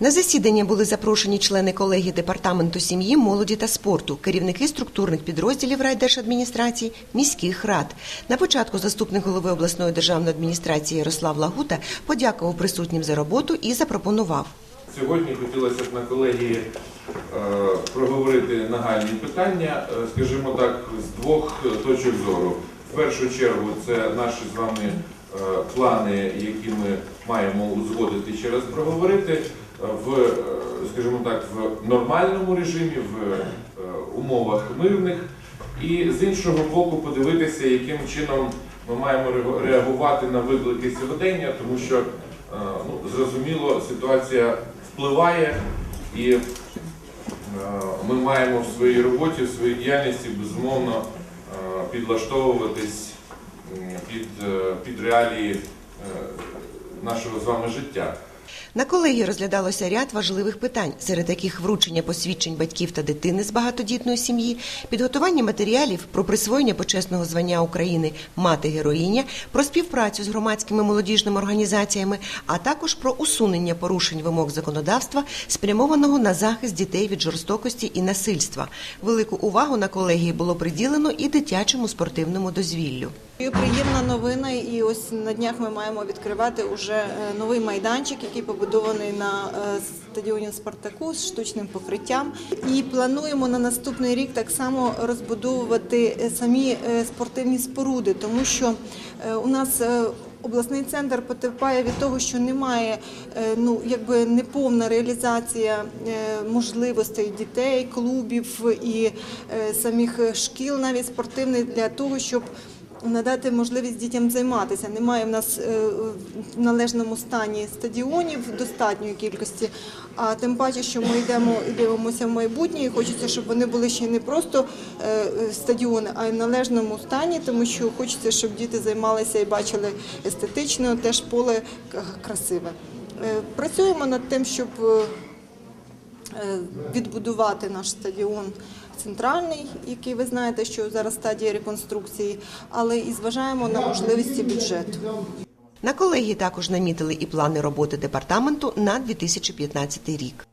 На засідання були запрошені члени колегії департаменту сім'ї, молоді та спорту, керівники структурних підрозділів райдержадміністрації, міських рад. На початку заступник голови обласної державної адміністрації Ярослав Лагута подякував присутнім за роботу і запропонував. Сьогодні хотілося б на колегії е, проговорити нагальні питання, е, скажімо так, з двох точок зору. В першу чергу це наші з вами е, плани, які ми маємо узгодити ще раз проговорити в, е, скажімо так, в нормальному режимі, в е, умовах мирних. І з іншого боку, подивитися, яким чином ми маємо реагувати на виклики сьогодення, тому що е, ну, зрозуміло, ситуація впливає, і ми маємо в своїй роботі, в своїй діяльності безумовно підлаштовуватись під, під реалії нашого з вами життя. На колегії розглядалося ряд важливих питань, серед яких вручення посвідчень батьків та дитини з багатодітної сім'ї, підготування матеріалів про присвоєння почесного звання України мати героїня, про співпрацю з громадськими молодіжними організаціями, а також про усунення порушень вимог законодавства, спрямованого на захист дітей від жорстокості і насильства. Велику увагу на колегії було приділено і дитячому спортивному дозвіллю. Приємна новина, і ось на днях ми маємо відкривати уже е, новий майданчик, який побудований на е, стадіоні Спартаку з штучним покриттям. І плануємо на наступний рік так само розбудовувати е, самі спортивні споруди, тому що у нас обласний центр потерпає від того, що немає ну якби неповна реалізація можливостей дітей, клубів і самих шкіл, навіть спортивних для того, щоб надати можливість дітям займатися. Немає в нас е, в належному стані стадіонів достатньої кількості. А тим паче, що ми йдемо і дивимося в майбутнє, і хочеться, щоб вони були ще не просто е, стадіони, а й в належному стані, тому що хочеться, щоб діти займалися і бачили естетично, теж поле красиве. Е, Працюємо над тим, щоб відбудувати наш стадіон центральний, який ви знаєте, що зараз стадія реконструкції, але і зважаємо на можливості бюджету. На колегії також намітили і плани роботи департаменту на 2015 рік.